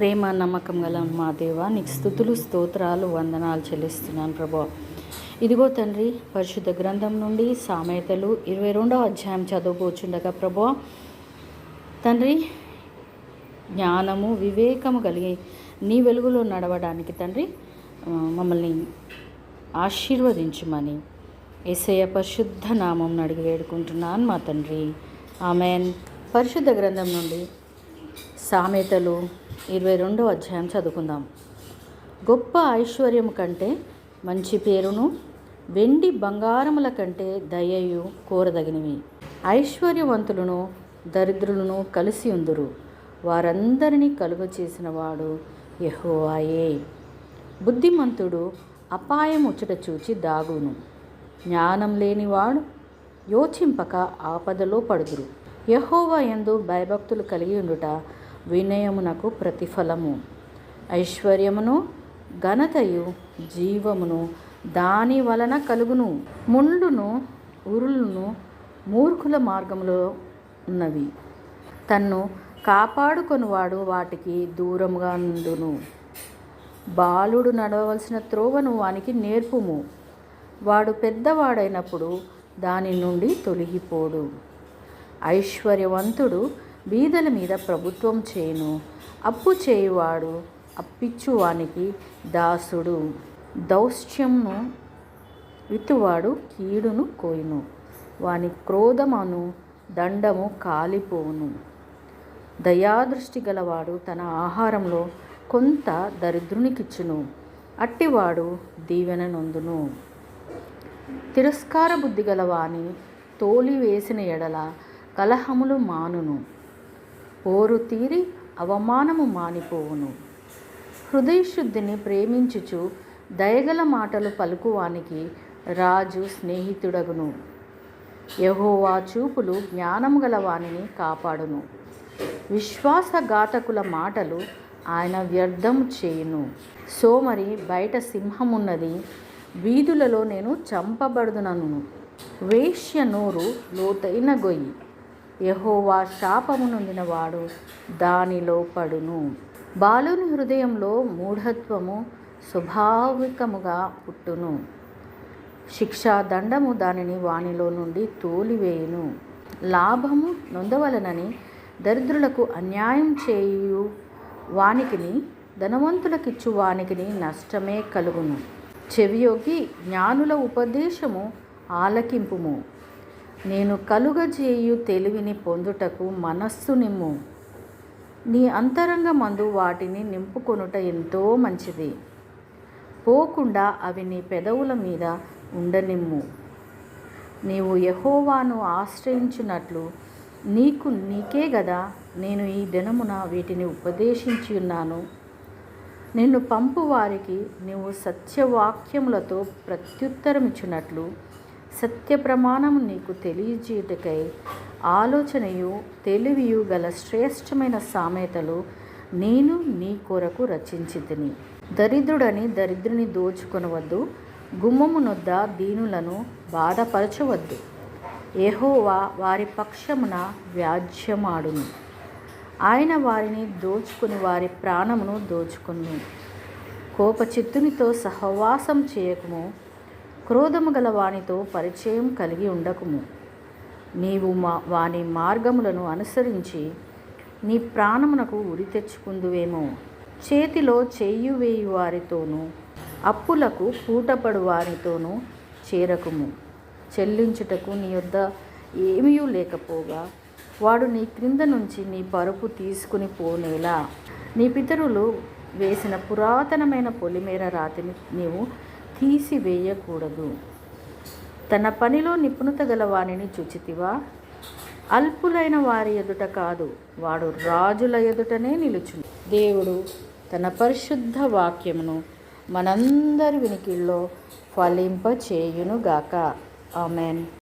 ప్రేమ నమ్మకం గల మా దేవ నీకు స్థుతులు స్తోత్రాలు వందనాలు చెల్లిస్తున్నాను ప్రభా. ఇదిగో తండ్రి పరిశుద్ధ గ్రంథం నుండి సామెతలు ఇరవై రెండవ అధ్యాయం చదువుకోవచ్చుండగా ప్రభా తండ్రి జ్ఞానము వివేకము కలిగి నీ వెలుగులో నడవడానికి తండ్రి మమ్మల్ని ఆశీర్వదించమని ఏసయ్య పరిశుద్ధ నామం అడిగి వేడుకుంటున్నాను మా తండ్రి. ఆమెన్. పరిశుద్ధ గ్రంథం నుండి సామెతలు ఇరవై రెండో అధ్యాయం చదువుకుందాం. గొప్ప ఐశ్వర్యము కంటే మంచి పేరును వెండి బంగారముల కంటే దయయు కోరదగినవి. ఐశ్వర్యవంతులను దరిద్రులను కలిసి ఉందురు. వారందరినీ కలుగ చేసిన వాడు బుద్ధిమంతుడు అపాయం ఉచ్చట చూచి దాగును. జ్ఞానం లేనివాడు యోచింపక ఆపదలో పడుదురు. యహోవా ఎందు భయభక్తులు కలిగి ఉండుట వినయమునకు ప్రతిఫలము. ఐశ్వర్యమును ఘనతయు జీవమును దాని వలన కలుగును. ముండును ఉరులను మూర్ఖుల మార్గములో ఉన్నవి. తన్ను కాపాడుకొనువాడు వాటికి దూరంగా నుండును. బాలుడు నడవలసిన త్రోవను వానికి నేర్పుము. వాడు పెద్దవాడైనప్పుడు దాని నుండి తొలగిపోడు. ఐశ్వర్యవంతుడు బీదల మీద ప్రభుత్వం చేయును అప్పు చేయువాడు అప్పిచ్చువానికి దాసుడు. దౌశ్యమును విత్తువాడు కీడును కోయును. వాని క్రోధమను దండము కాలిపోవును. దయాదృష్టి గలవాడు తన ఆహారంలో కొంత దరిద్రునికిచ్చును. అట్టివాడు దీవెన నొందును. తిరస్కార బుద్ధి గలవాని తోలి వేసిన ఎడల కలహములు మానును. పోరు తీరి అవమానము మానిపోవును. హృదయశుద్ధిని ప్రేమించుచు దయగల మాటలు పలుకువానికి రాజు స్నేహితుడగును. యహోవా చూపులు జ్ఞానము గల వానిని కాపాడును. విశ్వాసఘాతకుల మాటలు ఆయన వ్యర్థము చేయును. సోమరి బయట సింహమున్నది వీధులలో నేను చంపబడుదునను. వేశ్య నోరు లోతైన గొయ్యి. యహోవా శాపము నొందినవాడు దానిలో పడును. బాలుని హృదయంలో మూఢత్వము స్వాభావికముగా పుట్టును. శిక్షా దండము దానిని వానిలో నుండి తోలివేయును. లాభము నొందవలనని దరిద్రులకు అన్యాయం చేయు వానికిని ధనవంతులకిచ్చు వానికిని నష్టమే కలుగును. చెవియోగి జ్ఞానుల ఉపదేశము ఆలకింపుము. నేను కలుగజేయు తెలివిని పొందుటకు మనస్సు నిమ్ము. నీ అంతరంగమందు వాటిని నింపుకొనుట ఎంతో మంచిది. పోకుండా అవి నీ పెదవుల మీద ఉండనిమ్ము. నీవు యహోవాను ఆశ్రయించినట్లు నీకు నీకే గదా నేను ఈ దినమున వీటిని ఉపదేశించి ఉన్నాను నిన్ను పంపు వారికి నీవు సత్యవాక్యములతో ప్రత్యుత్తరమిచ్చినట్లు సత్య ప్రమాణము నీకు తెలియజేయుటకై ఆలోచనయు తెలివియు గల శ్రేష్టమైన సామెతలు నేను నీ కొరకు రచించితిని. దరిద్రుడని దరిద్రుని దోచుకొనవద్దు గుమ్మమునొద్ద దీనులను బాధపరచవద్దు. ఏహోవా వారి పక్షమున వ్యాజ్యమాడును. ఆయన వారిని దోచుకుని వారి ప్రాణమును దోచుకును. కోపచిత్తునితో సహవాసం చేయకము క్రోధము గల వానితో పరిచయం కలిగి ఉండకుము. నీవు మా వాని మార్గములను అనుసరించి నీ ప్రాణమునకు ఉరి తెచ్చుకుందువేమో. చేతిలో చెయ్యి వేయు వారితోనూ అప్పులకు పూటపడు వారితోనూ చేరకుము. చెల్లించుటకు నీ యొద్ద ఏమీ లేకపోగా వాడు నీ క్రింద నుంచి నీ పరుపు తీసుకుని పోనేలా. నీ పితరులు వేసిన పురాతనమైన పొలిమేర రాతిని నీవు తీసివేయకూడదు తన పనిలో నిపుణత గల వానిని చుచితివా? అల్పులైన వారి ఎదుట కాదు వాడు రాజుల ఎదుటనే నిలుచును. దేవుడు తన పరిశుద్ధ వాక్యమును మనందరి వినికిల్లో ఫలింపచేయునుగాక. ఆమెన్.